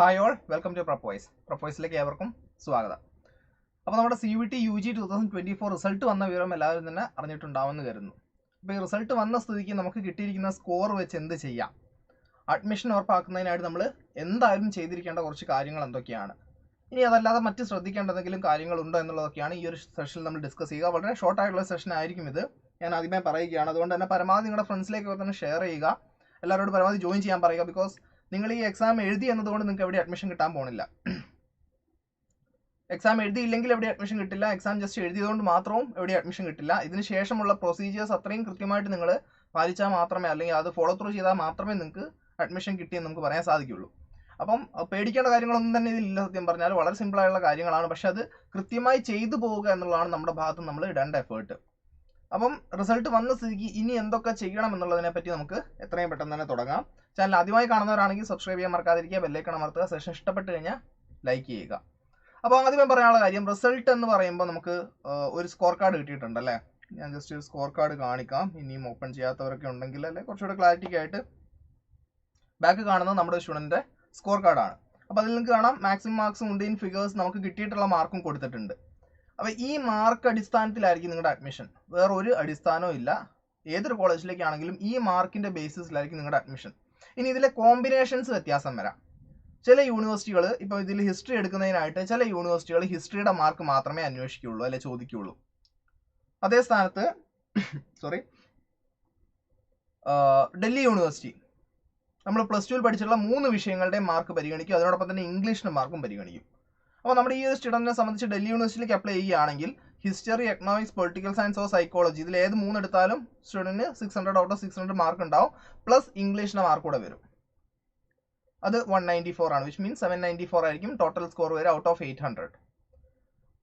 Hi all welcome to പ്രപ്പോയ്സ് പ്രപ്പോയ്സിലേക്ക് ഏവർക്കും സ്വാഗതം. അപ്പോൾ നമ്മുടെ C V T U G two thousand twenty four result വന്ന വിവരം എല്ലാവരും തന്നെ അറിഞ്ഞിട്ടുണ്ടാവുമെന്ന് കരുതുന്നു. അപ്പോൾ ഈ റിസൾട്ട് വന്ന സ്ഥിതിക്ക് നമുക്ക് കിട്ടിയിരിക്കുന്ന സ്കോർ വെച്ച് എന്ത് ചെയ്യാം? അഡ്മിഷൻ ഉറപ്പാക്കുന്നതിനായിട്ട് നമ്മൾ എന്തായാലും ചെയ്തിരിക്കേണ്ട കുറച്ച് കാര്യങ്ങൾ എന്തൊക്കെയാണ്? ഇനി അതല്ലാതെ മറ്റ് ശ്രദ്ധിക്കേണ്ട എന്തെങ്കിലും കാര്യങ്ങളുണ്ടോ എന്നുള്ളതൊക്കെയാണ് ഈ ഒരു സെഷനിൽ നമ്മൾ ഡിസ്കസ് ചെയ്യുക. വളരെ ഷോർട്ടായിട്ടുള്ള സെഷൻ ആയിരിക്കും ഇത്. ഞാൻ ആദ്യമേ പറയുകയാണ്. അതുകൊണ്ട് തന്നെ പരമാവധി നിങ്ങളുടെ ഫ്രണ്ട്സിലേക്ക് തന്നെ ഷെയർ ചെയ്യുക. എല്ലാവരോടും പരമാവധി ജോയിൻ ചെയ്യാൻ പറയുക. ബിക്കോസ് നിങ്ങൾ ഈ എക്സാം എഴുതി എന്നതുകൊണ്ട് നിങ്ങൾക്ക് എവിടെ അഡ്മിഷൻ കിട്ടാൻ പോണില്ല. എക്സാം എഴുതിയില്ലെങ്കിൽ എവിടെ അഡ്മിഷൻ കിട്ടില്ല. എക്സാം ജസ്റ്റ് എഴുതിയതുകൊണ്ട് മാത്രവും എവിടെ അഡ്മിഷൻ കിട്ടില്ല. ഇതിന് ശേഷമുള്ള പ്രൊസീജിയേഴ്സ് അത്രയും കൃത്യമായിട്ട് നിങ്ങൾ പാലിച്ചാൽ മാത്രമേ അല്ലെങ്കിൽ അത് ഫോളോ ത്രൂ ചെയ്താൽ മാത്രമേ നിങ്ങൾക്ക് അഡ്മിഷൻ കിട്ടിയെന്ന് നമുക്ക് പറയാൻ സാധിക്കുള്ളൂ അപ്പം പേടിക്കേണ്ട കാര്യങ്ങളൊന്നും തന്നെ ഇതിലില്ല സത്യം പറഞ്ഞാൽ. വളരെ സിമ്പിളായുള്ള കാര്യങ്ങളാണ്. പക്ഷെ അത് കൃത്യമായി ചെയ്തു പോവുക എന്നുള്ളതാണ് നമ്മുടെ ഭാഗത്ത് നമ്മൾ ഇടേണ്ട എഫേർട്ട് അപ്പം റിസൾട്ട് വന്ന സ്ഥിതിക്ക് ഇനി എന്തൊക്കെ ചെയ്യണം എന്നുള്ളതിനെ പറ്റി നമുക്ക് എത്രയും പെട്ടെന്ന് തന്നെ തുടങ്ങാം. ചാനൽ ആദ്യമായി കാണുന്നവരാണെങ്കിൽ സബ്സ്ക്രൈബ് ചെയ്യാൻ മറക്കാതിരിക്കുക ബെല്ലൈക്കൺ അമർത്തുക സെഷൻ ഇഷ്ടപ്പെട്ട് കഴിഞ്ഞാൽ ലൈക്ക് ചെയ്യുക. അപ്പോൾ ആദ്യമേ പറയാനുള്ള കാര്യം റിസൾട്ട് എന്ന് പറയുമ്പോൾ നമുക്ക് ഒരു സ്കോർ കാർഡ് കിട്ടിയിട്ടുണ്ട് അല്ലേ? ഞാൻ ജസ്റ്റ് ഒരു സ്കോർ കാർഡ് കാണിക്കാം. ഇനിയും ഓപ്പൺ ചെയ്യാത്തവരൊക്കെ ഉണ്ടെങ്കിൽ അല്ലെ? കുറച്ചുകൂടെ ക്ലാരിറ്റിക്ക് ആയിട്ട് ബാക്ക് കാണുന്നത് നമ്മുടെ സ്റ്റുഡന്റിന്റെ സ്കോർ കാർഡാണ് അപ്പോൾ അതിൽ നിങ്ങൾക്ക് കാണാം മാക്സിമം മാർക്സും ഉണ്ട് ഇൻ ഫിഗേഴ്സ് നമുക്ക് കിട്ടിയിട്ടുള്ള മാർക്കും കൊടുത്തിട്ടുണ്ട്. അപ്പോൾ ഈ മാർക്ക് അടിസ്ഥാനത്തിലായിരിക്കും നിങ്ങളുടെ അഡ്മിഷൻ വേറെ ഒരു അടിസ്ഥാനവും ഇല്ല. ഏതൊരു കോളേജിലേക്കാണെങ്കിലും ഈ മാർക്കിന്റെ ബേസിസിലായിരിക്കും നിങ്ങളുടെ അഡ്മിഷൻ ഇനി ഇതിലെ കോമ്പിനേഷൻസ് വ്യത്യാസം വരാം. ചില യൂണിവേഴ്സിറ്റികൾ ഇപ്പോൾ ഇതിൽ ഹിസ്റ്ററി എടുക്കുന്നതിനായിട്ട് ചില യൂണിവേഴ്സിറ്റികൾ ഹിസ്റ്ററിയുടെ മാർക്ക് മാത്രമേ അന്വേഷിക്കുകയുള്ളൂ അല്ലെ ചോദിക്കുകയുള്ളൂ. അതേ സ്ഥാനത്ത് സോറി ഡൽഹി യൂണിവേഴ്സിറ്റി നമ്മൾ പ്ലസ് ടുവിൽ പഠിച്ചിട്ടുള്ള മൂന്ന് വിഷയങ്ങളുടെ മാർക്ക് പരിഗണിക്കും. അതിനോടൊപ്പം തന്നെ ഇംഗ്ലീഷിന്റെ മാർക്കും പരിഗണിക്കും. അപ്പോൾ നമ്മുടെ ഈ ഒരു സ്റ്റുഡന്റിനെ സംബന്ധിച്ച് ഡൽഹി യൂണിവേഴ്സിറ്റിയിലേക്ക് അപ്ലൈ ചെയ്യുകയാണെങ്കിൽ history economics political science or psychology ഇതിൽ ഏത് മൂന്ന് എടുത്താലും സ്റ്റുഡന്റിന് six hundred out of six hundred mark ഉണ്ടാവും. പ്ലസ് ഇംഗ്ലീഷിന്റെ മാർക്ക് കൂടെ വരും. അത് വൺ നയന്റി ഫോർ ആണ് which means seven ninety four ആയിരിക്കും ടോട്ടൽ സ്കോർ വരെ ഔട്ട് ഓഫ് എയ്റ്റ് ഹൺഡ്രഡ്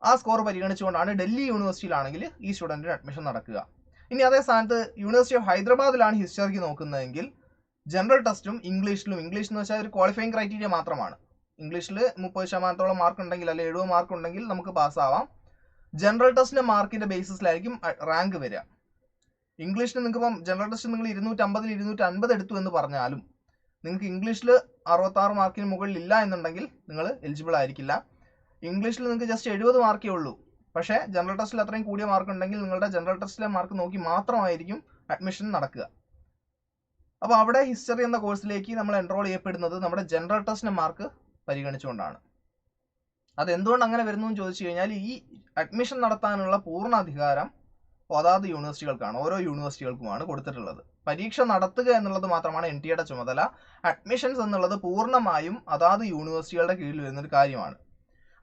ആ സ്കോർ പരിഗണിച്ചുകൊണ്ടാണ് ഡൽഹി യൂണിവേഴ്സിറ്റിയിലാണെങ്കിൽ ഈ സ്റ്റുഡന്റിന് അഡ്മിഷൻ നടക്കുക. ഇനി അതേ സ്ഥാനത്ത് യൂണിവേഴ്സിറ്റി ഓഫ് ഹൈദരാബാദിലാണ് ഹിസ്റ്ററിക്ക് നോക്കുന്നതെങ്കിൽ ജനറൽ ടെസ്റ്റും ഇംഗ്ലീഷിലും ഇംഗ്ലീഷ് എന്ന് വെച്ചാൽ ഒരു ക്വാളിഫയിങ് ക്രൈറ്റീരിയ മാത്രമാണ്. ഇംഗ്ലീഷിൽ മുപ്പത് ശതമാനത്തോളം മാർക്ക് ഉണ്ടെങ്കിൽ അല്ലെങ്കിൽ എഴുപത് മാർക്ക് ഉണ്ടെങ്കിൽ നമുക്ക് പാസ്സാവാം ജനറൽ ടെസ്റ്റിന്റെ മാർക്കിന്റെ ബേസിസിലായിരിക്കും റാങ്ക് വരിക ഇംഗ്ലീഷിന് നിങ്ങൾക്ക് ഇപ്പം ജനറൽ ടെസ്റ്റ് നിങ്ങൾ ഇരുന്നൂറ്റി അമ്പതിൽ ഇരുന്നൂറ്റി അൻപത് എടുത്തു എന്ന് പറഞ്ഞാലും നിങ്ങൾക്ക് ഇംഗ്ലീഷിൽ അറുപത്താറ് മാർക്കിന് മുകളിൽ ഇല്ല എന്നുണ്ടെങ്കിൽ നിങ്ങൾ എലിജിബിൾ ആയിരിക്കില്ല. ഇംഗ്ലീഷിൽ നിങ്ങൾക്ക് ജസ്റ്റ് എഴുപത് മാർക്കേ ഉള്ളൂ. പക്ഷേ ജനറൽ ടെസ്റ്റിൽ അത്രയും കൂടിയ മാർക്ക് ഉണ്ടെങ്കിൽ നിങ്ങളുടെ ജനറൽ ടെസ്റ്റിലെ മാർക്ക് നോക്കി മാത്രമായിരിക്കും അഡ്മിഷൻ നടക്കുക. അപ്പോൾ അവിടെ ഹിസ്റ്ററി എന്ന കോഴ്സിലേക്ക് നമ്മൾ എൻറോൾ ചെയ്യപ്പെടുന്നത് നമ്മുടെ ജനറൽ ടെസ്റ്റിന്റെ മാർക്ക് പരിഗണിച്ചുകൊണ്ടാണ്. അതെന്തുകൊണ്ട് അങ്ങനെ വരുന്നു എന്ന് ചോദിച്ചു കഴിഞ്ഞാൽ ഈ അഡ്മിഷൻ നടത്താനുള്ള പൂർണ അധികാരം അതാത് യൂണിവേഴ്സിറ്റികൾക്കാണ് ഓരോ യൂണിവേഴ്സിറ്റികൾക്കുമാണ് കൊടുത്തിട്ടുള്ളത്. പരീക്ഷ നടത്തുക എന്നുള്ളത് മാത്രമാണ് എൻ ടി എയുടെ ചുമതല. അഡ്മിഷൻസ് എന്നുള്ളത് പൂർണമായും അതാത് യൂണിവേഴ്സിറ്റികളുടെ കീഴിൽ വരുന്നൊരു കാര്യമാണ്.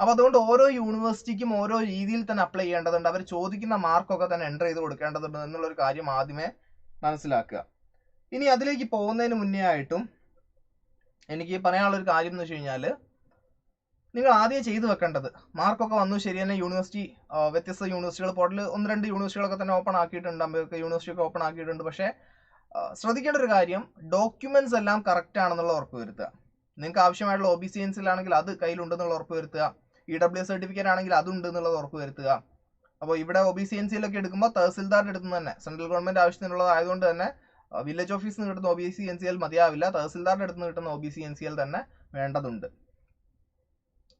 അപ്പോൾ അതുകൊണ്ട് ഓരോ യൂണിവേഴ്സിറ്റിക്കും ഓരോ രീതിയിൽ തന്നെ അപ്ലൈ ചെയ്യേണ്ടതുണ്ട്. അവർ ചോദിക്കുന്ന മാർക്കൊക്കെ തന്നെ എന്റർ ചെയ്ത് കൊടുക്കേണ്ടതുണ്ട് എന്നുള്ളൊരു കാര്യം ആദ്യമേ മനസ്സിലാക്കുക. ഇനി അതിലേക്ക് പോകുന്നതിന് മുന്നേ ആയിട്ടും എനിക്ക് പറയാനുള്ള ഒരു കാര്യം എന്ന് വെച്ച് കഴിഞ്ഞാൽ നിങ്ങൾ ആദ്യം ചെയ്തു വെക്കേണ്ടത്. മാർക്കൊക്കെ വന്നു ശരി തന്നെ യൂണിവേഴ്സിറ്റി വ്യത്യസ്ത യൂണിവേഴ്സിറ്റികൾ പോർട്ടൽ ഒന്ന് രണ്ട് യൂണിവേഴ്സിറ്റികളൊക്കെ തന്നെ ഓപ്പൺ ആക്കിയിട്ടുണ്ട്. അമ്പതൊക്കെ യൂണിവേഴ്സിറ്റി ഓപ്പൺ ആക്കിയിട്ടുണ്ട്. പക്ഷേ ശ്രദ്ധിക്കേണ്ട ഒരു കാര്യം ഡോക്യുമെന്റ്സ് എല്ലാം കറക്റ്റ് ആണെന്നുള്ള ഉറപ്പ് വരുത്തുക. നിങ്ങൾക്ക് ആവശ്യമായിട്ടുള്ള ഒ ബി സി എൻസിലാണെങ്കിൽ അത് കയ്യിലുണ്ടെന്നുള്ള ഉറപ്പ് വരുത്തുക. ഇ ഡബ്ല്യു സർട്ടിഫിക്കറ്റ് ആണെങ്കിൽ അതുണ്ട് എന്നുള്ളത് ഉറപ്പ് വരുത്തുക. അപ്പോൾ ഇവിടെ ഒ ബി സി എൻ സിയിലൊക്കെ എടുക്കുമ്പോൾ തഹസിൽദാരുടെ അടുത്ത് തന്നെ സെൻട്രൽ ഗവൺമെന്റ് ആവശ്യത്തിനുള്ളതായതുകൊണ്ട് തന്നെ വില്ലേജ് ഓഫീസിൽ നിന്ന് കിട്ടുന്ന O B C N C L മതിയാവില്ല. തഹസിൽദാരുടെ അടുത്ത് നിന്ന് കിട്ടുന്ന O B C N C L തന്നെ വേണ്ടതുണ്ട്.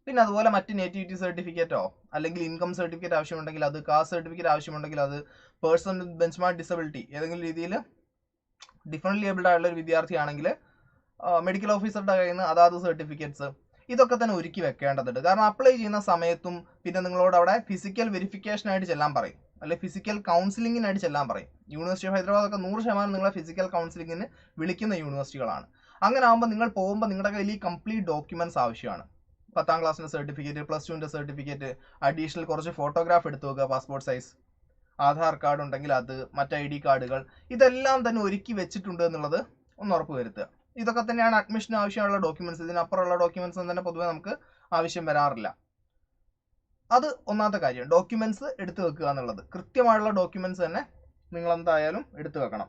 പിന്നെ അതുപോലെ മറ്റ് നേറ്റിവിറ്റി സർട്ടിഫിക്കറ്റോ അല്ലെങ്കിൽ ഇൻകം സർട്ടിഫിക്കറ്റ് ആവശ്യമുണ്ടെങ്കിൽ അത് കാസ്റ്റ് സർട്ടിഫിക്കറ്റ് ആവശ്യമുണ്ടെങ്കിൽ അത് പേഴ്സൺ ബെഞ്ച്മാർക്ക് ഡിസബിലിറ്റി ഏതെങ്കിലും രീതിയിൽ ഡിഫറന്റ് ഏബിൾഡ് ആയിട്ടുള്ള ഒരു വിദ്യാർത്ഥിയാണെങ്കിൽ മെഡിക്കൽ ഓഫീസറുടെ കയ്യിൽ നിന്ന് അതാത് സർട്ടിഫിക്കറ്റ്സ് ഇതൊക്കെ തന്നെ ഒരുക്കി വെക്കേണ്ടതുണ്ട്. കാരണം അപ്ലൈ ചെയ്യുന്ന സമയത്തും പിന്നെ നിങ്ങളോട് അവിടെ ഫിസിക്കൽ വെരിഫിക്കേഷനായിട്ട് ചെല്ലാൻ പറയും. അല്ലെ ഫിസിക്കൽ കൗൺസിലിങ്ങിനായിട്ട് ചെല്ലാൻ പറയും. യൂണിവേഴ്സിറ്റി ഓഫ് ഹൈദരാബാദ് ഒക്കെ നൂറ് ശതമാനം നിങ്ങളെ ഫിസിക്കൽ കൗൺസിലിങ്ങിന് വിളിക്കുന്ന യൂണിവേഴ്സിറ്റികളാണ് അങ്ങനെ ആകുമ്പോൾ നിങ്ങൾ പോകുമ്പോൾ നിങ്ങളുടെ കയ്യിൽ ഈ കംപ്ലീറ്റ് ഡോക്യുമെന്റ്സ് ആവശ്യമാണ്. പത്താം ക്ലാസ്സിന്റെ സർട്ടിഫിക്കറ്റ് പ്ലസ് ടുവിന്റെ സർട്ടിഫിക്കറ്റ് അഡീഷണൽ കുറച്ച് ഫോട്ടോഗ്രാഫ് എടുത്തു വെക്കുക പാസ്പോർട്ട് സൈസ് ആധാർ കാർഡ് ഉണ്ടെങ്കിൽ അത് മറ്റ് ഐ ഡി കാർഡുകൾ ഇതെല്ലാം തന്നെ ഒരുക്കി വെച്ചിട്ടുണ്ട് എന്നുള്ളത് ഒന്ന് ഉറപ്പ് വരുത്തുക. ഇതൊക്കെ തന്നെയാണ് അഡ്മിഷന് ആവശ്യമുള്ള ഡോക്യുമെന്റ്സ് ഇതിനപ്പുറമുള്ള ഡോക്യുമെന്റ്സ് ഒന്നും തന്നെ പൊതുവേ നമുക്ക് ആവശ്യം വരാറില്ല. അത് ഒന്നാമത്തെ കാര്യം ഡോക്യുമെന്റ്സ് എടുത്തു വെക്കുക എന്നുള്ളത്. കൃത്യമായുള്ള ഡോക്യുമെന്റ്സ് തന്നെ നിങ്ങൾ എന്തായാലും എടുത്തു വെക്കണം.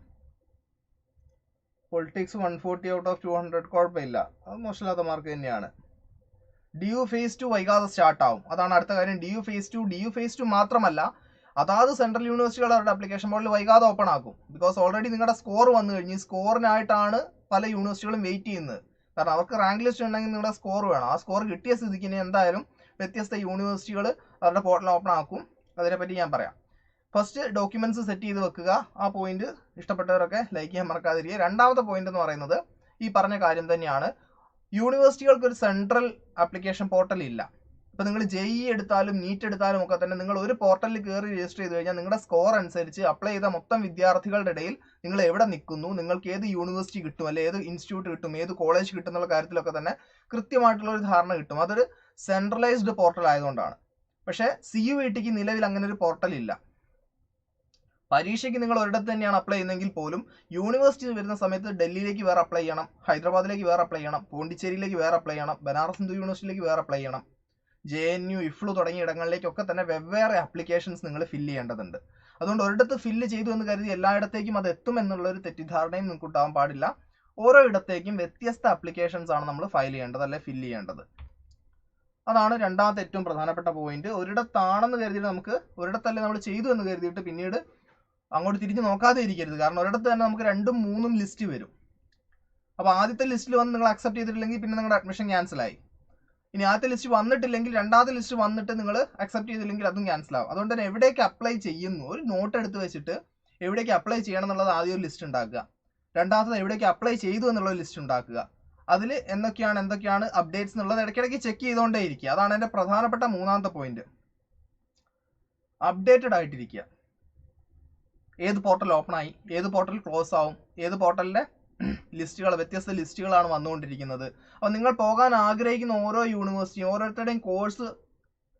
Politics one forty out of two hundred കുഴപ്പമില്ല. അത് മോശമില്ലാത്ത മാർക്ക് തന്നെയാണ്. ഡി യു ഫേസ് ടു വൈകാതെ സ്റ്റാർട്ട് ആവും. അതാണ് അടുത്ത കാര്യം. D U phase two D U phase two മാത്രമല്ല അതാത് സെൻട്രൽ യൂണിവേഴ്സിറ്റികൾ അവരുടെ അപ്ലിക്കേഷൻ ബോർഡിൽ വൈകാതെ ഓപ്പൺ ആക്കും. ബിക്കോസ് ഓൾറെഡി നിങ്ങളുടെ സ്കോർ വന്നു കഴിഞ്ഞ്. സ്കോറിനായിട്ടാണ് പല യൂണിവേഴ്സിറ്റികളും വെയിറ്റ് ചെയ്യുന്നത്. കാരണം അവർക്ക് റാങ്ക് ലിസ്റ്റ് ഉണ്ടെങ്കിൽ നിങ്ങളുടെ സ്കോർ വേണം. ആ സ്കോർ കിട്ടിയ സ്ഥിതിക്ക് ഇനി എന്തായാലും വ്യത്യസ്ത യൂണിവേഴ്സിറ്റികൾ അവരുടെ പോർട്ടൽ ഓപ്പൺ ആക്കും. അതിനെപ്പറ്റി ഞാൻ പറയാം. ഫസ്റ്റ് ഡോക്യുമെന്റ്സ് സെറ്റ് ചെയ്ത് വെക്കുക. ആ പോയിന്റ് ഇഷ്ടപ്പെട്ടവരൊക്കെ ലൈക്ക് ചെയ്യാൻ മറക്കാതിരിക്കുക. രണ്ടാമത്തെ പോയിന്റ് എന്ന് പറയുന്നത് ഈ പറഞ്ഞ കാര്യം തന്നെയാണ്. യൂണിവേഴ്സിറ്റികൾക്ക് ഒരു സെൻട്രൽ ആപ്ലിക്കേഷൻ പോർട്ടൽ ഇല്ല. ഇപ്പം നിങ്ങൾ ജെ ഇ എടുത്താലും നീറ്റ് എടുത്താലും ഒക്കെ തന്നെ നിങ്ങൾ ഒരു പോർട്ടലിൽ കയറി രജിസ്റ്റർ ചെയ്ത് കഴിഞ്ഞാൽ നിങ്ങളുടെ സ്കോർ അനുസരിച്ച് അപ്ലൈ ചെയ്ത മൊത്തം വിദ്യാർത്ഥികളുടെ ഇടയിൽ നിങ്ങൾ എവിടെ നിൽക്കുന്നു നിങ്ങൾക്ക് ഏത് യൂണിവേഴ്സിറ്റി കിട്ടും അല്ലെ ഏത് ഇൻസ്റ്റിറ്റ്യൂട്ട് കിട്ടും ഏത് കോളേജ് കിട്ടും എന്നുള്ള കാര്യത്തിലൊക്കെ തന്നെ കൃത്യമായിട്ടുള്ള ഒരു ധാരണ കിട്ടും. അതൊരു സെൻട്രലൈസ്ഡ് പോർട്ടൽ ആയതുകൊണ്ടാണ്. പക്ഷേ സി യു ടിക്ക് നിലവിൽ അങ്ങനെ ഒരു പോർട്ടൽ ഇല്ല. പരീക്ഷയ്ക്ക് നിങ്ങൾ ഒരിടത്ത് തന്നെയാണ് അപ്ലൈ ചെയ്യുന്നതെങ്കിൽ പോലും യൂണിവേഴ്സിറ്റി വരുന്ന സമയത്ത് ഡൽഹിയിലേക്ക് വേറെ അപ്ലൈ ചെയ്യണം ഹൈദരാബാദിലേക്ക് വേറെ അപ്ലൈ ചെയ്യണം പോണ്ടിച്ചേരിയിലേക്ക് വേറെ അപ്ലൈ ചെയ്യണം ബനാറസ് ഹിന്ദു യൂണിവേഴ്സിറ്റിയിലേക്ക് വേറെ അപ്ലൈ ചെയ്യണം ജെ എൻ യു ഇഫ്ലു തുടങ്ങിയ ഇടങ്ങളിലേക്കൊക്കെ തന്നെ വെവ്വേറെ ആപ്ലിക്കേഷൻസ് നിങ്ങൾ ഫില്ല് ചെയ്യേണ്ടതുണ്ട്. അതുകൊണ്ട് ഒരിടത്ത് ഫില്ല് ചെയ്തു എന്ന് കരുതി എല്ലായിടത്തേക്കും അത് എത്തും എന്നുള്ള ഒരു തെറ്റിദ്ധാരണയും നിങ്ങൾക്ക് ഉണ്ടാവാൻ പാടില്ല. ഓരോ ഇടത്തേക്കും വ്യത്യസ്ത ആപ്ലിക്കേഷൻസ് ആണ് നമ്മൾ ഫയൽ ചെയ്യേണ്ടത് അല്ലെ ഫില്ല് ചെയ്യേണ്ടത്. അതാണ് രണ്ടാമത്തെ ഏറ്റവും പ്രധാനപ്പെട്ട പോയിന്റ് ഒരിടത്താണെന്ന് കരുതിയിട്ട് നമുക്ക് ഒരിടത്തല്ലേ നമ്മൾ ചെയ്തു എന്ന് കരുതിയിട്ട് പിന്നീട് അങ്ങോട്ട് തിരിഞ്ഞ് നോക്കാതെ ഇരിക്കരുത്. കാരണം ഒരിടത്ത് തന്നെ നമുക്ക് രണ്ടും മൂന്നും ലിസ്റ്റ് വരും. അപ്പോൾ ആദ്യത്തെ ലിസ്റ്റിൽ വന്ന് നിങ്ങൾ അക്സെപ്റ്റ് ചെയ്തിട്ടില്ലെങ്കിൽ പിന്നെ നിങ്ങളുടെ അഡ്മിഷൻ ക്യാൻസൽ ആയി. ഇനി ആദ്യത്തെ ലിസ്റ്റ് വന്നിട്ടില്ലെങ്കിൽ രണ്ടാമത്തെ ലിസ്റ്റ് വന്നിട്ട് നിങ്ങൾ അക്സെപ്റ്റ് ചെയ്തില്ലെങ്കിൽ അതും ക്യാൻസൽ ആവും. അതുകൊണ്ട് തന്നെ എവിടേക്ക് അപ്ലൈ ചെയ്യുന്നു? ഒരു നോട്ട് എടുത്ത് വെച്ചിട്ട് എവിടേക്ക് അപ്ലൈ ചെയ്യണം എന്നുള്ളത് ആദ്യം ഒരു ലിസ്റ്റ് ഉണ്ടാക്കുക. രണ്ടാമത്തത് എവിടേക്ക് അപ്ലൈ ചെയ്തു എന്നുള്ള ലിസ്റ്റ് ഉണ്ടാക്കുക. അതിൽ എന്തൊക്കെയാണ് എന്തൊക്കെയാണ് അപ്ഡേറ്റ്സ് എന്നുള്ളത് ഇടയ്ക്കിടയ്ക്ക് ചെക്ക് ചെയ്തുകൊണ്ടേ ഇരിക്കുക അതാണ് എന്റെ പ്രധാനപ്പെട്ട മൂന്നാമത്തെ പോയിന്റ് അപ്ഡേറ്റഡ് ആയിട്ടിരിക്കുക. ഏത് പോർട്ടൽ ഓപ്പൺ ആയി? ഏത് പോർട്ടൽ ക്ലോസ് ആവും? ഏത് പോർട്ടലിന്റെ ലിസ്റ്റുകൾ വ്യത്യസ്ത ലിസ്റ്റുകളാണ് വന്നുകൊണ്ടിരിക്കുന്നത്. അപ്പോൾ നിങ്ങൾ പോകാൻ ആഗ്രഹിക്കുന്ന ഓരോ യൂണിവേഴ്സിറ്റി ഓരോരുത്തരുടെയും കോഴ്സ്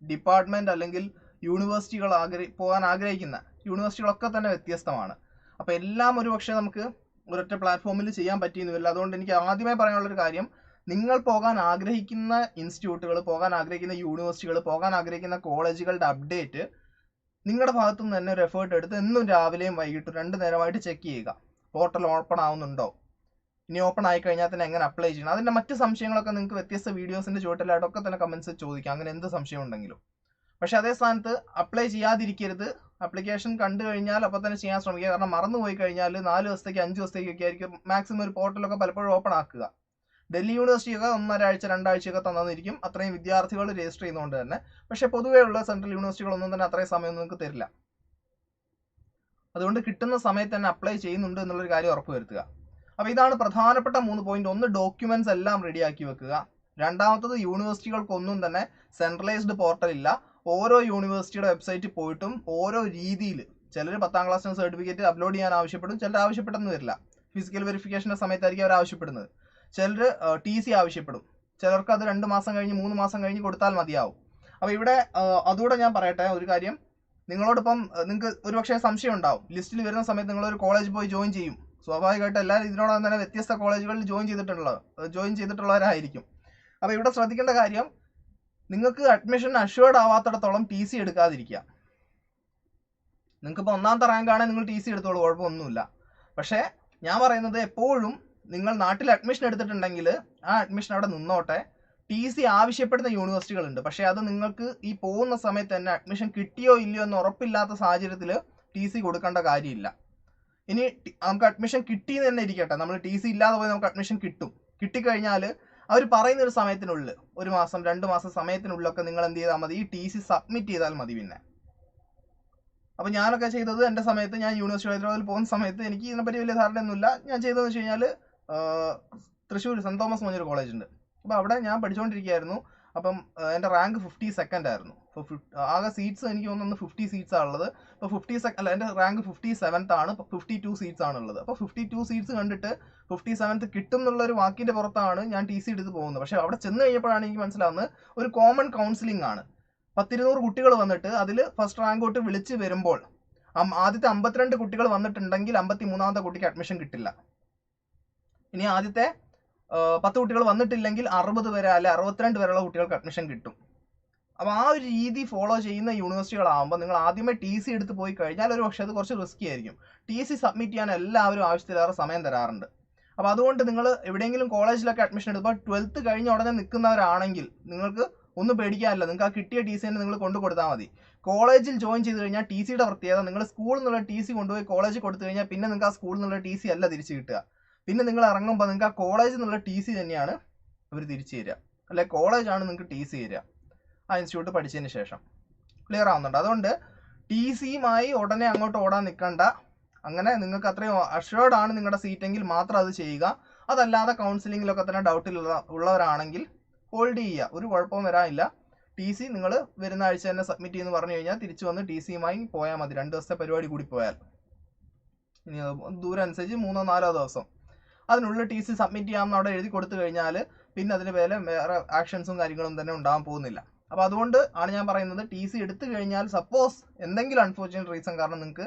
ഡിപ്പാർട്ട്മെന്റ് അല്ലെങ്കിൽ യൂണിവേഴ്സിറ്റികൾ ആഗ്രഹി പോകാൻ ആഗ്രഹിക്കുന്ന യൂണിവേഴ്സിറ്റികളൊക്കെ തന്നെ വ്യത്യസ്തമാണ്. അപ്പോൾ എല്ലാം ഒരു പക്ഷേ നമുക്ക് ഒരൊറ്റ പ്ലാറ്റ്ഫോമിൽ ചെയ്യാൻ പറ്റിയെന്നില്ല അതുകൊണ്ട് എനിക്ക് ആദ്യമേ പറയാനുള്ളൊരു കാര്യം നിങ്ങൾ പോകാൻ ആഗ്രഹിക്കുന്ന ഇൻസ്റ്റിറ്റ്യൂട്ടുകൾ പോകാൻ ആഗ്രഹിക്കുന്ന യൂണിവേഴ്സിറ്റികൾ പോകാൻ ആഗ്രഹിക്കുന്ന കോളേജുകളുടെ അപ്ഡേറ്റ് നിങ്ങളുടെ ഭാഗത്തു നിന്ന് തന്നെ ഒരു എഫേർട്ട് എടുത്ത് എന്നും രാവിലെയും വൈകിട്ടും രണ്ട് നേരമായിട്ട് ചെക്ക് ചെയ്യുക. പോർട്ടൽ ഓപ്പൺ ആവുന്നുണ്ടോ? ഇനി ഓപ്പൺ ആയി കഴിഞ്ഞാൽ തന്നെ എങ്ങനെ അപ്ലൈ ചെയ്യണം? അതിന്റെ മറ്റ് സംശയങ്ങളൊക്കെ നിങ്ങൾക്ക് വ്യത്യസ്ത വീഡിയോസിന്റെ ചുവട്ടിലായിട്ടൊക്കെ തന്നെ കമൻസ് ചോദിക്കാം. അങ്ങനെ എന്ത് സംശയം ഉണ്ടെങ്കിലും. പക്ഷേ അതേ സ്ഥാനത്ത് അപ്ലൈ ചെയ്യാതിരിക്കരുത്. അപ്ലിക്കേഷൻ കണ്ടു കഴിഞ്ഞാൽ അപ്പോൾ തന്നെ ചെയ്യാൻ ശ്രമിക്കുക. കാരണം മറന്നു പോയി കഴിഞ്ഞാൽ നാല് ദിവസത്തേക്ക് അഞ്ച് ദിവസത്തേക്കൊക്കെ ആയിരിക്കും മാക്സിമം ഒരു പോർട്ടലൊക്കെ പലപ്പോഴും ഓപ്പൺ ആക്കുക. ഡൽഹി യൂണിവേഴ്സിറ്റിയൊക്കെ ഒന്നരാഴ്ച രണ്ടാഴ്ചയൊക്കെ തന്നിരിക്കും. അത്രയും വിദ്യാർത്ഥികൾ രജിസ്റ്റർ ചെയ്യുന്നതുകൊണ്ട് തന്നെ. പക്ഷേ പൊതുവേ ഉള്ള സെൻട്രൽ യൂണിവേഴ്സിറ്റികളൊന്നും തന്നെ അത്രയും സമയം നിങ്ങൾക്ക് തരില്ല. അതുകൊണ്ട് കിട്ടുന്ന സമയത്ത് തന്നെ അപ്ലൈ ചെയ്യുന്നുണ്ട് എന്നുള്ളൊരു കാര്യം ഉറപ്പുവരുത്തുക. അപ്പോൾ ഇതാണ് പ്രധാനപ്പെട്ട മൂന്ന് പോയിന്റ് ഒന്ന് ഡോക്യുമെന്റ്സ് എല്ലാം റെഡിയാക്കി വെക്കുക. രണ്ടാമത്തത് യൂണിവേഴ്സിറ്റികൾക്കൊന്നും തന്നെ സെൻട്രലൈസ്ഡ് പോർട്ടൽ ഇല്ല. ഓരോ യൂണിവേഴ്സിറ്റിയുടെ വെബ്സൈറ്റിൽ പോയിട്ടും ഓരോ രീതിയിൽ ചിലർ പത്താം ക്ലാസ്സിന് സർട്ടിഫിക്കറ്റ് അപ്ലോഡ് ചെയ്യാൻ ആവശ്യപ്പെടും ചിലർ ആവശ്യപ്പെട്ടെന്ന് വരില്ല. ഫിസിക്കൽ വെരിഫിക്കേഷന്റെ സമയത്തായിരിക്കും അവർ ആവശ്യപ്പെടുന്നത്. ചിലർ ടി സി ആവശ്യപ്പെടും. ചിലർക്ക് അത് രണ്ട് മാസം കഴിഞ്ഞ് മൂന്ന് മാസം കഴിഞ്ഞ് കൊടുത്താൽ മതിയാവും. അപ്പോൾ ഇവിടെ അതുകൂടെ ഞാൻ പറയട്ടെ ഒരു കാര്യം. നിങ്ങളോടൊപ്പം നിങ്ങൾക്ക് ഒരുപക്ഷെ സംശയം ഉണ്ടാവും. ലിസ്റ്റിൽ വരുന്ന സമയത്ത് നിങ്ങളൊരു കോളേജ് പോയി ജോയിൻ ചെയ്യും. സ്വാഭാവികമായിട്ട് എല്ലാവരും ഇതിനോടൊപ്പം തന്നെ വ്യത്യസ്ത കോളേജുകളിൽ ജോയിൻ ചെയ്തിട്ടുള്ള ജോയിൻ ചെയ്തിട്ടുള്ളവരായിരിക്കും. അപ്പോൾ ഇവിടെ ശ്രദ്ധിക്കേണ്ട കാര്യം നിങ്ങൾക്ക് അഡ്മിഷൻ അഷ്വേർഡ് ആവാത്തിടത്തോളം ടി സി എടുക്കാതിരിക്കുക. നിങ്ങൾക്കിപ്പോൾ ഒന്നാമത്തെ റാങ്കാണെങ്കിൽ നിങ്ങൾ ടി സി എടുത്തോളൂ കുഴപ്പമൊന്നുമില്ല. പക്ഷേ ഞാൻ പറയുന്നത് എപ്പോഴും നിങ്ങൾ നാട്ടിൽ അഡ്മിഷൻ എടുത്തിട്ടുണ്ടെങ്കിൽ ആ അഡ്മിഷൻ അവിടെ നിന്നോട്ടെ. ടി സി ആവശ്യപ്പെടുന്ന യൂണിവേഴ്സിറ്റികളുണ്ട് പക്ഷേ അത് നിങ്ങൾക്ക് ഈ പോകുന്ന സമയത്ത് തന്നെ അഡ്മിഷൻ കിട്ടിയോ ഇല്ലയോ എന്ന് ഉറപ്പില്ലാത്ത സാഹചര്യത്തിൽ ടി സി കൊടുക്കേണ്ട കാര്യമില്ല. ഇനി നമുക്ക് അഡ്മിഷൻ കിട്ടിയെന്ന് തന്നെ ഇരിക്കട്ടെ. നമ്മൾ ടി സി ഇല്ലാതെ പോയി നമുക്ക് അഡ്മിഷൻ കിട്ടും. കിട്ടിക്കഴിഞ്ഞാൽ അവർ പറയുന്ന ഒരു സമയത്തിനുള്ളിൽ ഒരു മാസം രണ്ട് മാസം സമയത്തിനുള്ളിലൊക്കെ നിങ്ങൾ എന്ത് ചെയ്താൽ മതി? ഈ ടി സി സബ്മിറ്റ് ചെയ്താൽ മതി പിന്നെ. അപ്പോൾ ഞാനൊക്കെ ചെയ്തത് എന്റെ സമയത്ത് ഞാൻ യൂണിവേഴ്സിറ്റി ഹൈദരാബാദിൽ പോകുന്ന സമയത്ത് എനിക്ക് ഇതിനെപ്പറ്റി വലിയ ധാരണയൊന്നുമില്ല. ഞാൻ ചെയ്തതെന്ന് വെച്ച് കഴിഞ്ഞാൽ തൃശ്ശൂർ സെന്റ് തോമസ് മോഞ്ഞൊരു കോളേജ് ഉണ്ട്. അപ്പോൾ അവിടെ ഞാൻ പഠിച്ചുകൊണ്ടിരിക്കുകയായിരുന്നു അപ്പം എന്റെ റാങ്ക് ഫിഫ്റ്റി സെക്കൻഡ് ആയിരുന്നു. അപ്പോൾ ആകെ സീറ്റ്സ് എനിക്ക് തോന്നുന്നു ഫിഫ്റ്റി സീറ്റ്സ് ആണുള്ളത് അപ്പോൾ ഫിഫ്റ്റി സെക്ക അല്ല എന്റെ റാങ്ക് ഫിഫ്റ്റി സെവൻത്ത് ആണ്. ഫിഫ്റ്റി ടു സീറ്റ്സ് ആണുള്ളത് അപ്പോൾ ഫിഫ്റ്റി ടു സീറ്റ്സ് കണ്ടിട്ട് ഫിഫ്റ്റി സെവൻത്ത് കിട്ടും എന്നുള്ള ഒരു വാക്കിന്റെ പുറത്താണ് ഞാൻ ടി സി എടുത്ത് പോകുന്നത്. പക്ഷേ അവിടെ ചെന്ന് കഴിഞ്ഞപ്പോഴാണ് എനിക്ക് മനസ്സിലാവുന്നത് ഒരു കോമൺ കൗൺസിലിംഗ് ആണ്. പത്തിരുന്നൂറ് കുട്ടികൾ വന്നിട്ട് അതിൽ ഫസ്റ്റ് റാങ്ക് തൊട്ട് വിളിച്ച് വരുമ്പോൾ ആദ്യത്തെ അമ്പത്തിരണ്ട് കുട്ടികൾ വന്നിട്ടുണ്ടെങ്കിൽ അമ്പത്തി മൂന്നാമത്തെ കുട്ടിക്ക് അഡ്മിഷൻ കിട്ടില്ല. ഇനി ആദ്യത്തെ പത്ത് കുട്ടികൾ വന്നിട്ടില്ലെങ്കിൽ അറുപത് വരെ അല്ലെ അറുപത്തിരണ്ട് വരെയുള്ള കുട്ടികൾക്ക് അഡ്മിഷൻ കിട്ടും. അപ്പോൾ ആ ഒരു രീതി ഫോളോ ചെയ്യുന്ന യൂണിവേഴ്സിറ്റികളാകുമ്പോൾ നിങ്ങൾ ആദ്യമേ ടി സി എടുത്ത് പോയി കഴിഞ്ഞാൽ ഒരു പക്ഷേ അത് കുറച്ച് റിസ്കി ആയിരിക്കും. ടി സി സബ്മിറ്റ് ചെയ്യാൻ എല്ലാവരും ആവശ്യത്തിലേറെ സമയം തരാറുണ്ട്. അപ്പോൾ അതുകൊണ്ട് നിങ്ങൾ എവിടെയെങ്കിലും കോളേജിലൊക്കെ അഡ്മിഷൻ എടുക്കുമ്പോൾ ട്വൽത്ത് കഴിഞ്ഞ ഉടനെ നിൽക്കുന്നവരാണെങ്കിൽ നിങ്ങൾക്ക് ഒന്നും പേടിക്കാനില്ല. നിങ്ങൾക്ക് ആ കിട്ടിയ ടി സി തന്നെ നിങ്ങൾ കൊണ്ടു കൊടുത്താൽ മതി. കോളേജിൽ ജോയിൻ ചെയ്ത് കഴിഞ്ഞാൽ ടി സിയുടെ പ്രത്യേകത നിങ്ങൾ സ്കൂളിൽ നിന്നുള്ള ടി സി കൊണ്ടുപോയി കോളേജിൽ കൊടുത്തു കഴിഞ്ഞാൽ പിന്നെ നിങ്ങൾക്ക് ആ സ്കൂളിൽ നിന്നുള്ള ടി സി അല്ല തിരിച്ചു കിട്ടുക. പിന്നെ നിങ്ങൾ ഇറങ്ങുമ്പോൾ നിങ്ങൾക്ക് ആ കോളേജിൽ നിന്നുള്ള ടി സി തന്നെയാണ് അവർ തിരിച്ചു തരിക. അല്ലെ കോളേജാണ് നിങ്ങൾക്ക് ടി സി തരിക. ആ ഇൻസ്റ്റിറ്റ്യൂട്ട് പഠിച്ചതിന് ശേഷം. ക്ലിയർ ആവുന്നുണ്ട്. അതുകൊണ്ട് ടി സിയുമായി ഉടനെ അങ്ങോട്ട് ഓടാൻ നിൽക്കണ്ട. അങ്ങനെ നിങ്ങൾക്ക് അത്രയും അഷ്വേർഡ് ആണ് നിങ്ങളുടെ സീറ്റെങ്കിൽ മാത്രം അത് ചെയ്യുക. അതല്ലാതെ കൗൺസിലിങ്ങിലൊക്കെ തന്നെ ഡൗട്ടിലുള്ള ഉള്ളവരാണെങ്കിൽ ഹോൾഡ് ചെയ്യുക. ഒരു കുഴപ്പവും വരാനില്ല. ടി സി നിങ്ങൾ വരുന്ന ആഴ്ച തന്നെ സബ്മിറ്റ് ചെയ്യുന്നു പറഞ്ഞു കഴിഞ്ഞാൽ തിരിച്ചു വന്ന് ടി സിയുമായി പോയാൽ മതി. രണ്ട് ദിവസത്തെ പരിപാടി കൂടി പോയാൽ. ഇനി ദൂരം അനുസരിച്ച് മൂന്നോ നാലോ ദിവസം. അതിനുള്ളിൽ ടി സി സബ്മിറ്റ് ചെയ്യാമെന്ന് അവിടെ എഴുതി കൊടുത്തു കഴിഞ്ഞാൽ പിന്നെ അതിന് പേരെ വേറെ ആക്ഷൻസും കാര്യങ്ങളും തന്നെ ഉണ്ടാകാൻ പോകുന്നില്ല. അപ്പോൾ അതുകൊണ്ട് ആണ് ഞാൻ പറയുന്നത് ടി സി എടുത്തു കഴിഞ്ഞാൽ സപ്പോസ് എന്തെങ്കിലും അൺഫോർച്യുനേറ്റ് റീസൺ കാരണം നിങ്ങൾക്ക്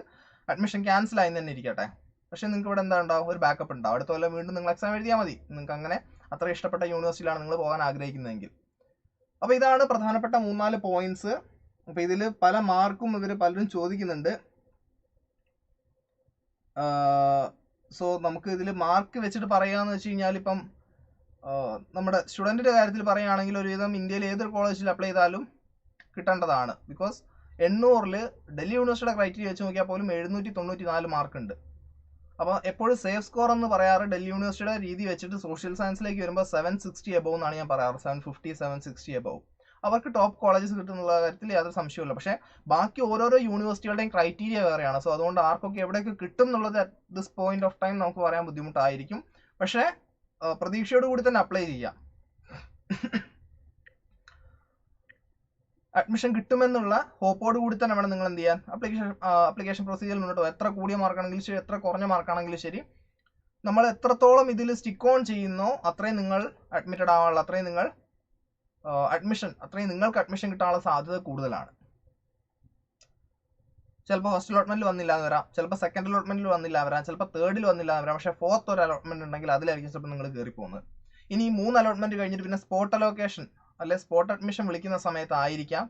അഡ്മിഷൻ ക്യാൻസൽ ആയി തന്നെ ഇരിക്കട്ടെ. പക്ഷേ നിങ്ങൾക്ക് ഇവിടെ എന്താ ഉണ്ടാവും ഒരു ബാക്കപ്പ് ഉണ്ടാവും. അടുത്ത കൊല്ലം വീണ്ടും നിങ്ങൾ എക്സാം എഴുതിയാൽ മതി. നിങ്ങൾക്ക് അങ്ങനെ അത്ര ഇഷ്ടപ്പെട്ട യൂണിവേഴ്സിറ്റിയിലാണ് നിങ്ങൾ പോകാൻ ആഗ്രഹിക്കുന്നതെങ്കിൽ. അപ്പോൾ ഇതാണ് പ്രധാനപ്പെട്ട മൂന്നാൽ പോയിന്റ്സ് അപ്പോൾ ഇതിൽ പല മാർക്കും ഇവർ പലരും ചോദിക്കുന്നുണ്ട്. സോ നമുക്ക് ഇതിൽ മാർക്ക് വെച്ചിട്ട് പറയുകയെന്ന് വെച്ച് കഴിഞ്ഞാൽ ഇപ്പം നമ്മുടെ സ്റ്റുഡന്റിന്റെ കാര്യത്തിൽ പറയുകയാണെങ്കിൽ ഒരുവിധം ഇന്ത്യയിൽ ഏതൊരു കോളേജിൽ അപ്ലൈ ചെയ്താലും കിട്ടേണ്ടതാണ്. ബിക്കോസ് എണ്ണൂറിൽ ഡൽഹി യൂണിവേഴ്സിറ്റിയുടെ ക്രൈറ്റീരിയ വെച്ച് നോക്കിയാൽ പോലും എഴുന്നൂറ്റി തൊണ്ണൂറ്റി നാല് മാർക്ക് ഉണ്ട്. അപ്പോൾ എപ്പോഴും സേഫ് സ്കോർ എന്ന് പറയാറ് ഡൽഹി യൂണിവേഴ്സിറ്റിയുടെ രീതി വെച്ചിട്ട് സോഷ്യൽ സയൻസിലേക്ക് വരുമ്പോൾ സെവൻ സിക്സ്റ്റി എബവ് എന്നാണ് ഞാൻ പറയാറ്. Seven fifty seven sixty above അവർക്ക് ടോപ്പ് കോളേജസ് കിട്ടുന്നുള്ള കാര്യത്തിൽ യാതൊരു സംശയമില്ല പക്ഷേ ബാക്കി ഓരോരോ യൂണിവേഴ്സിറ്റികളുടെയും ക്രൈറ്റീരിയ വേറെയാണ്. സോ അതുകൊണ്ട് ആർക്കൊക്കെ എവിടെയൊക്കെ കിട്ടും എന്നുള്ളത് at this point of time നമുക്ക് പറയാൻ ബുദ്ധിമുട്ടായിരിക്കും. പക്ഷേ പ്രതീക്ഷയോട് കൂടി തന്നെ അപ്ലൈ ചെയ്യാം. അഡ്മിഷൻ കിട്ടുമെന്നുള്ള ഹോപ്പോട് കൂടി തന്നെ വേണം നിങ്ങൾ എന്ത് ചെയ്യാൻ. അപ്ലിക്കേഷൻ അപ്ലിക്കേഷൻ പ്രൊസീജിയർ മുന്നോട്ട് എത്ര കൂടിയ മാർക്കാണെങ്കിലും ശരി എത്ര കുറഞ്ഞ മാർക്കാണെങ്കിലും ശരി. നമ്മൾ എത്രത്തോളം ഇതിൽ സ്റ്റിക്ക് ഓൺ ചെയ്യുന്നോ അത്രയും നിങ്ങൾ അഡ്മിറ്റഡ് ആവാനുള്ള അത്രയും നിങ്ങൾ അഡ്മിഷൻ അത്രയും നിങ്ങൾക്ക് അഡ്മിഷൻ കിട്ടാനുള്ള സാധ്യത കൂടുതലാണ്. ചിലപ്പോൾ ഫസ്റ്റ് അലോട്ട്മെന്റിൽ വന്നില്ല എന്ന് വരാം. ചിലപ്പോൾ സെക്കൻഡ് അലോട്ട്മെന്റിൽ വന്നില്ല വരാം. ചിലപ്പോൾ തേർഡിൽ വന്നില്ല വരാം. പക്ഷേ ഫോർത്ത് ഒരു അലോട്ട്മെന്റ് ഉണ്ടെങ്കിൽ അതിലായിരിക്കും ചിലപ്പോൾ നിങ്ങൾ കയറി പോകുന്നത്. ഇനി ഈ മൂന്ന് അലോട്ട്മെന്റ് കഴിഞ്ഞിട്ട് പിന്നെ സ്പോട്ട് അലോക്കേഷൻ അല്ലെ സ്പോട്ട് അഡ്മിഷൻ വിളിക്കുന്ന സമയത്തായിരിക്കാം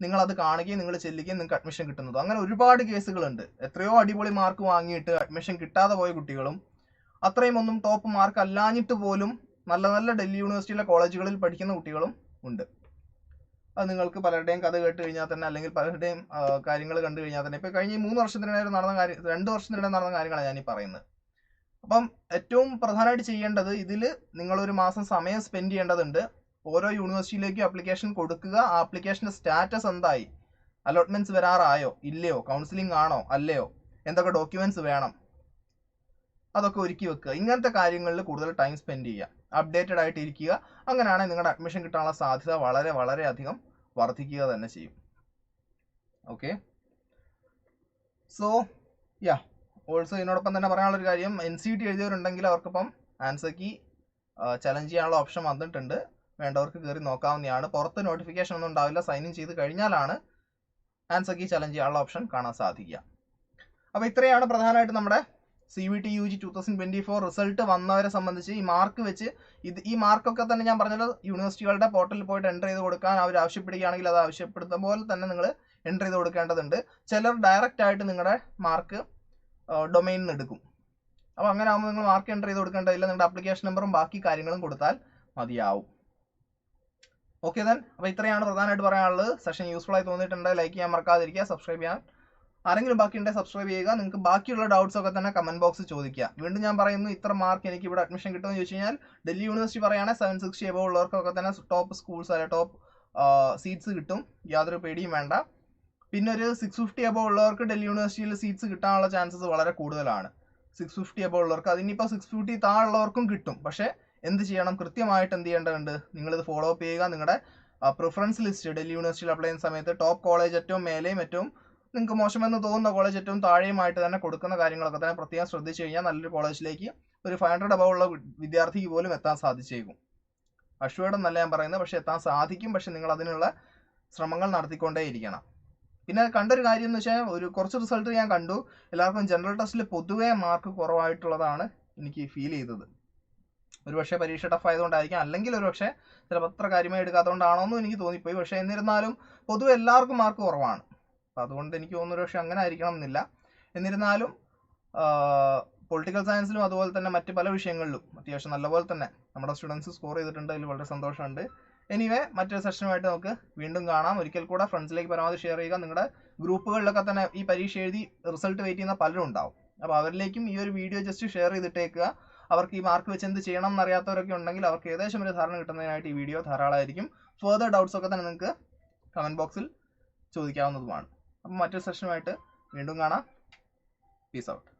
നിങ്ങൾ അത് കാണുകയും നിങ്ങൾ ചെല്ലുകയും നിങ്ങൾക്ക് അഡ്മിഷൻ കിട്ടുന്നത്. അങ്ങനെ ഒരുപാട് കേസുകളുണ്ട് എത്രയോ അടിപൊളി മാർക്ക് വാങ്ങിയിട്ട് അഡ്മിഷൻ കിട്ടാതെ പോയ കുട്ടികളും അത്രയും ഒന്നും ടോപ്പ് മാർക്ക് അല്ലാഞ്ഞിട്ട് പോലും നല്ല നല്ല ഡൽഹി യൂണിവേഴ്സിറ്റിയിലെ കോളേജുകളിൽ പഠിക്കുന്ന കുട്ടികളും ഉണ്ട്. അത് നിങ്ങൾക്ക് പലരുടെയും കഥ കേട്ട് കഴിഞ്ഞാൽ തന്നെ അല്ലെങ്കിൽ പലരുടെയും കാര്യങ്ങൾ കണ്ടു കഴിഞ്ഞാൽ തന്നെ. ഇപ്പൊ കഴിഞ്ഞ മൂന്ന് വർഷത്തിനിടെ നടന്ന കാര്യം രണ്ട് വർഷത്തിനിടെ നടന്ന കാര്യങ്ങളാണ് ഞാൻ പറയുന്നത്. അപ്പം ഏറ്റവും പ്രധാനമായിട്ട് ചെയ്യേണ്ടത് ഇതിൽ നിങ്ങളൊരു മാസം സമയം സ്പെൻഡ് ചെയ്യേണ്ടതുണ്ട്. ഓരോ യൂണിവേഴ്സിറ്റിയിലേക്കും അപ്ലിക്കേഷൻ കൊടുക്കുക. ആ ആപ്ലിക്കേഷന്റെ സ്റ്റാറ്റസ് എന്തായി? അലോട്ട്മെന്റ്സ് വരാറായോ? ഇല്ലയോ? കൗൺസിലിംഗ് ആണോ? അല്ലയോ? എന്തൊക്കെ ഡോക്യുമെന്റ്സ് വേണം? അതൊക്കെ ഒരുക്കി വെക്കുക. ഇങ്ങനത്തെ കാര്യങ്ങളിൽ കൂടുതൽ ടൈം സ്പെൻഡ് ചെയ്യുക. അപ്ഡേറ്റഡ് ആയിട്ട് ഇരിക്കുക അങ്ങനെയാണെങ്കിൽ നിങ്ങളുടെ അഡ്മിഷൻ കിട്ടാനുള്ള സാധ്യത വളരെ വളരെ അധികം വർദ്ധിക്കുക തന്നെ ചെയ്യും. ഓക്കെ സോ യാ ഓൾസോ ഇതിനോടൊപ്പം തന്നെ പറയാനുള്ളൊരു കാര്യം എൻ സി ടി എഴുതിയവരുണ്ടെങ്കിൽ അവർക്കിപ്പം ആൻസർ കീ ചലഞ്ച് ചെയ്യാനുള്ള ഓപ്ഷൻ വന്നിട്ടുണ്ട്. വേണ്ടവർക്ക് കയറി നോക്കാവുന്നതാണ്. പുറത്ത് നോട്ടിഫിക്കേഷൻ ഒന്നും ഉണ്ടാവില്ല. സൈൻ ഇൻ ചെയ്ത് കഴിഞ്ഞാലാണ് ആൻസർ കീ ചലഞ്ച് ചെയ്യാനുള്ള ഓപ്ഷൻ കാണാൻ സാധിക്കുക. അപ്പോൾ ഇത്രയാണ് പ്രധാനമായിട്ട് നമ്മുടെ C V T U G two thousand twenty four result വന്നവരെ സംബന്ധിച്ച് ഈ മാർക്ക് വെച്ച് ഇത് ഈ മാർക്കൊക്കെ തന്നെ ഞാൻ പറഞ്ഞത് യൂണിവേഴ്സിറ്റികളുടെ പോർട്ടലിൽ പോയിട്ട് എന്റർ ചെയ്ത് കൊടുക്കാൻ അവർ ആവശ്യപ്പെടുകയാണെങ്കിൽ അത് ആവശ്യപ്പെടുന്ന പോലെ തന്നെ നിങ്ങൾ എന്റർ ചെയ്ത് കൊടുക്കേണ്ടതുണ്ട്. ചിലർ ഡയറക്റ്റ് ആയിട്ട് നിങ്ങളുടെ മാർക്ക് ഡൊമൈനിൽ നിന്ന് എടുക്കും. അപ്പോൾ അങ്ങനെ ആകുമ്പോൾ നിങ്ങൾ മാർക്ക് എന്റർ ചെയ്ത് കൊടുക്കേണ്ടതില്ല. നിങ്ങളുടെ ആപ്ലിക്കേഷൻ നമ്പറും ബാക്കി കാര്യങ്ങളും കൊടുത്താൽ മതിയാവും. ഓക്കെ ദൻ അപ്പോൾ ഇത്രയാണ് പ്രധാനമായിട്ട് പറയാനുള്ളത്. സെഷൻ യൂസ്ഫുൾ ആയി തോന്നിയിട്ടുണ്ടെങ്കിൽ ലൈക്ക് ചെയ്യാൻ മറക്കാതിരിക്കുക. സബ്സ്ക്രൈബ് ചെയ്യാൻ ആരെങ്കിലും ബാക്കി ഉണ്ടെങ്കിൽ സബ്സ്ക്രൈബ് ചെയ്യുക. നിങ്ങൾക്ക് ബാക്കിയുള്ള ഡൗട്ട്സ് ഒക്കെ തന്നെ കമന്റ് ബോക്സിൽ ചോദിക്കുക. വീണ്ടും ഞാൻ പറയുന്നു ഇത്ര മാർക്ക് എനിക്ക് ഇവിടെ അഡ്മിഷൻ കിട്ടുമെന്ന് ചോദിച്ചു കഴിഞ്ഞാൽ ഡൽഹി യൂണിവേഴ്സിറ്റി പറയുകയാണെങ്കിൽ സെവൻ സിക്സ്റ്റി എബോ ഉള്ളവർക്കൊക്കെ തന്നെ ടോപ്പ് സ്കൂൾസ് അല്ലെ ടോപ്പ് സീറ്റ്സ് കിട്ടും. യാതൊരു പേടിയും വേണ്ട. പിന്നെ ഒരു സിക്സ് ഫിഫ്റ്റി എബോ ഉള്ളവർക്ക് ഡൽഹി യൂണിവേഴ്സിറ്റിയിൽ സീറ്റ്സ് കിട്ടാനുള്ള ചാൻസസ് വളരെ കൂടുതലാണ്. സിക്സ് ഫിഫ്റ്റി എബോ ഉള്ളവർക്ക്. അതിനിപ്പോൾ സിക്സ് ഫിഫ്റ്റി താഴുള്ളവർക്കും കിട്ടും. പക്ഷേ എന്ത് ചെയ്യണം? കൃത്യമായിട്ട് എന്ത് ചെയ്യേണ്ടതുണ്ട്? നിങ്ങളിത് ഫോളോ അപ്പ് ചെയ്യുക. നിങ്ങളുടെ പ്രിഫറൻസ് ലിസ്റ്റ് ഡൽഹി യൂണിവേഴ്സിറ്റിയിൽ അപ്ലൈ ചെയ്യുന്ന സമയത്ത് ടോപ്പ് കോളേജ് ഏറ്റവും മേലെയും ഏറ്റവും നിങ്ങൾക്ക് മോശമെന്ന് തോന്നുന്ന കോളേജ് ഏറ്റവും താഴെയുമായിട്ട് തന്നെ കൊടുക്കുന്ന കാര്യങ്ങളൊക്കെ തന്നെ പ്രത്യേകം ശ്രദ്ധിച്ചു കഴിഞ്ഞാൽ നല്ലൊരു കോളേജിലേക്ക് ഒരു ഫൈവ് ഹൺഡ്രഡ് അബവ് ഉള്ള വിദ്യാർത്ഥിക്ക് പോലും എത്താൻ സാധിച്ചേക്കും. അഷ്വേഡ് എന്നല്ല ഞാൻ പറയുന്നത്. പക്ഷേ എത്താൻ സാധിക്കും. പക്ഷെ നിങ്ങൾ അതിനുള്ള ശ്രമങ്ങൾ നടത്തിക്കൊണ്ടേയിരിക്കണം. പിന്നെ കണ്ടൊരു കാര്യം എന്ന് വെച്ചാൽ ഒരു കുറച്ച് റിസൾട്ട് ഞാൻ കണ്ടു. എല്ലാവർക്കും ജനറൽ ടെസ്റ്റിൽ പൊതുവേ മാർക്ക് കുറവായിട്ടുള്ളതാണ് എനിക്ക് ഫീൽ ചെയ്തത്. ഒരു പക്ഷേ പരീക്ഷ ടഫ് ആയതുകൊണ്ടായിരിക്കാം. അല്ലെങ്കിൽ ഒരു പക്ഷേ ചിലപ്പോൾ അത്ര കാര്യമായി എടുക്കാത്തതുകൊണ്ടാണോ എന്നും എനിക്ക് തോന്നിപ്പോയി. പക്ഷേ എന്നിരുന്നാലും പൊതുവെ എല്ലാവർക്കും മാർക്ക് കുറവാണ്. അപ്പം അതുകൊണ്ട് എനിക്ക് തോന്നുന്നു പക്ഷേ അങ്ങനെ ആയിരിക്കണം എന്നില്ല. എന്നിരുന്നാലും പൊളിറ്റിക്കൽ സയൻസിലും അതുപോലെ തന്നെ മറ്റ് പല വിഷയങ്ങളിലും അത്യാവശ്യം നല്ലപോലെ തന്നെ നമ്മുടെ സ്റ്റുഡൻസ് സ്കോർ ചെയ്തിട്ടുണ്ട് അതിൽ വളരെ സന്തോഷമുണ്ട്. എനിവേ മറ്റൊരു സെഷനുമായിട്ട് നമുക്ക് വീണ്ടും കാണാം. ഒരിക്കൽ കൂടെ ഫ്രണ്ട്സിലേക്ക് പരമാവധി ഷെയർ ചെയ്യുക. നിങ്ങളുടെ ഗ്രൂപ്പുകളിലൊക്കെ തന്നെ ഈ പരീക്ഷ എഴുതി റിസൾട്ട് വെയിറ്റ് ചെയ്യുന്ന പലരും ഉണ്ടാവും. അപ്പോൾ അവരിലേക്കും ഈ ഒരു വീഡിയോ ജസ്റ്റ് ഷെയർ ചെയ്തിട്ടേക്കുക. അവർക്ക് ഈ മാർക്ക് വെച്ച് എന്ത് ചെയ്യണം എന്നറിയാത്തവരൊക്കെ ഉണ്ടെങ്കിൽ അവർക്ക് ഏകദേശം ഒരു ധാരണ കിട്ടുന്നതിനായിട്ട് ഈ വീഡിയോ ധാരാളമായിരിക്കും. ഫെർദർ ഡൗട്ട്സ് ഒക്കെ തന്നെ നിങ്ങൾക്ക് കമന്റ് ബോക്സിൽ ചോദിക്കാവുന്നതുമാണ്. മറ്റൊരു സെഷനുമായിട്ട് വീണ്ടും കാണാം. Peace out